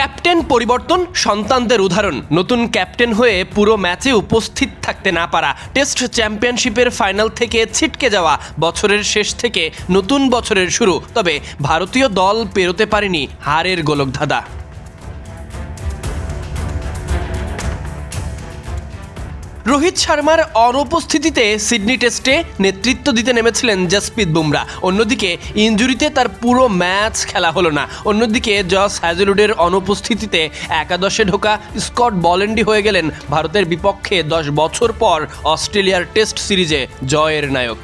Captain পরিবর্তন সন্তানদের উদাহরণ। নতুন ক্যাপ্টেন হয়ে পুরো ম্যাচে উপস্থিত থাকতে না পারা, টেস্ট চ্যাম্পিয়নশিপের ফাইনাল থেকে ছিটকে যাওয়া বছরের শেষ থেকে নতুন বছরের শুরু। তবে ভারতীয় দল পেরোতে পারেনি হারের গোলকধাঁধা। রোহিত শর্মার অনুপস্থিতিতে সিডনি টেস্টে নেতৃত্ব দিতে নেমেছিলেন জসপ্রীত বুমরা। অন্যদিকে ইঞ্জুরিতে তার পুরো ম্যাচ খেলা হলো না। অন্যদিকে জস হ্যাজেলুডের অনুপস্থিতিতে একাদশে ঢোকা স্কট বলেন্ডি হয়ে গেলেন ভারতের বিপক্ষে দশ বছর পর অস্ট্রেলিয়ার টেস্ট সিরিজে জয়ের নায়ক।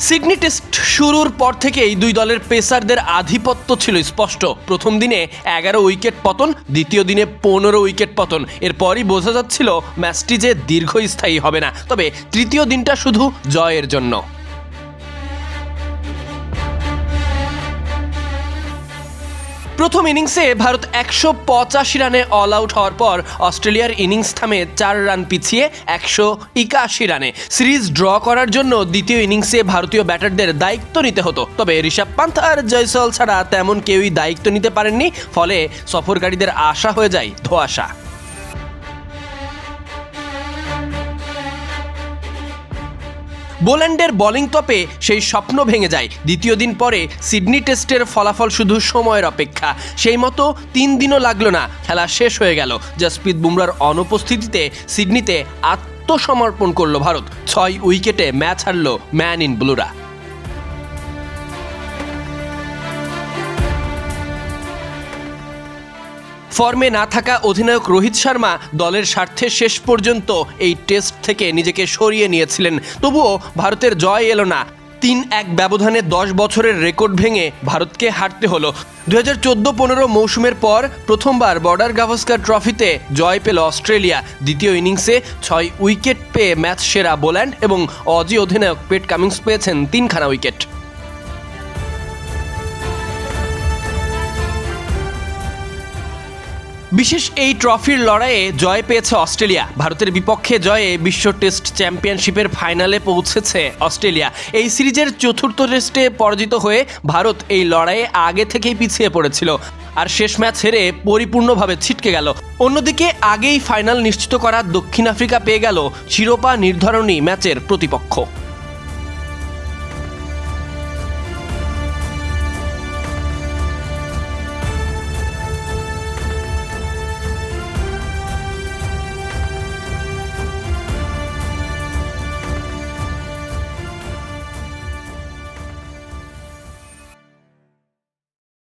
সিডনি টেস্ট শুরুর পর থেকেই দুই দলের পেসারদের আধিপত্য ছিল স্পষ্ট। প্রথম দিনে এগারো উইকেট পতন, দ্বিতীয় দিনে পনেরো উইকেট পতন। এরপরই বোঝা যাচ্ছিল ম্যাচটি যে দীর্ঘস্থায়ী হবে না। তবে তৃতীয় দিনটা শুধু জয়ের জন্য। প্রথম ইনিংসে ভারত একশো পঁচাশি রানে অল আউট হওয়ার পর অস্ট্রেলিয়ার ইনিংস থামে চার রান পিছিয়ে একশো একাশি রানে। সিরিজ ড্র করার জন্য দ্বিতীয় ইনিংসে ভারতীয় ব্যাটারদের দায়িত্ব নিতে হতো। তবে ঋষভ পান্থ আর জয়সল ছাড়া তেমন কেউই দায়িত্ব নিতে পারেননি, ফলে সফরকারীদের আশা হয়ে যায় ধোয়াশা। বোল্যান্ডের বোলিং তপে সেই স্বপ্ন ভেঙে যায়। দ্বিতীয় দিন পরে সিডনি টেস্টের ফলাফল শুধু সময়ের অপেক্ষা। সেই মতো তিন দিনও লাগল না, খেলা শেষ হয়ে গেল। জসপ্রীত বুমরার অনুপস্থিতিতে সিডনিতে আত্মসমর্পণ করল ভারত। ছয় উইকেটে ম্যাচ হারল ম্যান ইন ব্লুরা। ফর্মে না থাকা অধিনায়ক রোহিত শর্মা দলের স্বার্থে শেষ পর্যন্ত এই টেস্ট থেকে নিজেকে সরিয়ে নিয়েছিলেন। তবুও ভারতের জয় এলো না। তিন এক ব্যবধানে দশ বছরের রেকর্ড ভেঙে ভারতকে হারতে হলো। দু হাজার চোদ্দ পনেরো মৌসুমের পর প্রথমবার বর্ডার গাভাস্কার ট্রফিতে জয় পেল অস্ট্রেলিয়া। দ্বিতীয় ইনিংসে ছয় উইকেট পেয়ে ম্যাচ সেরা বোল্যান্ড এবং অজি অধিনায়ক পেট কামিংস পেয়েছেন তিনখানা উইকেট। বিশেষ এই ট্রফির লড়াইয়ে জয় পেয়েছে অস্ট্রেলিয়া। ভারতের বিপক্ষে জয়ে বিশ্ব টেস্ট চ্যাম্পিয়নশিপের ফাইনালে পৌঁছেছে অস্ট্রেলিয়া। এই সিরিজের চতুর্থ টেস্টে পরাজিত হয়ে ভারত এই লড়াইয়ে আগে থেকেই পিছিয়ে পড়েছিল আর শেষ ম্যাচ হেরে পরিপূর্ণভাবে ছিটকে গেল। অন্যদিকে আগেই ফাইনাল নিশ্চিত করা দক্ষিণ আফ্রিকা পেয়ে গেল শিরোপা নির্ধারণী ম্যাচের প্রতিপক্ষ।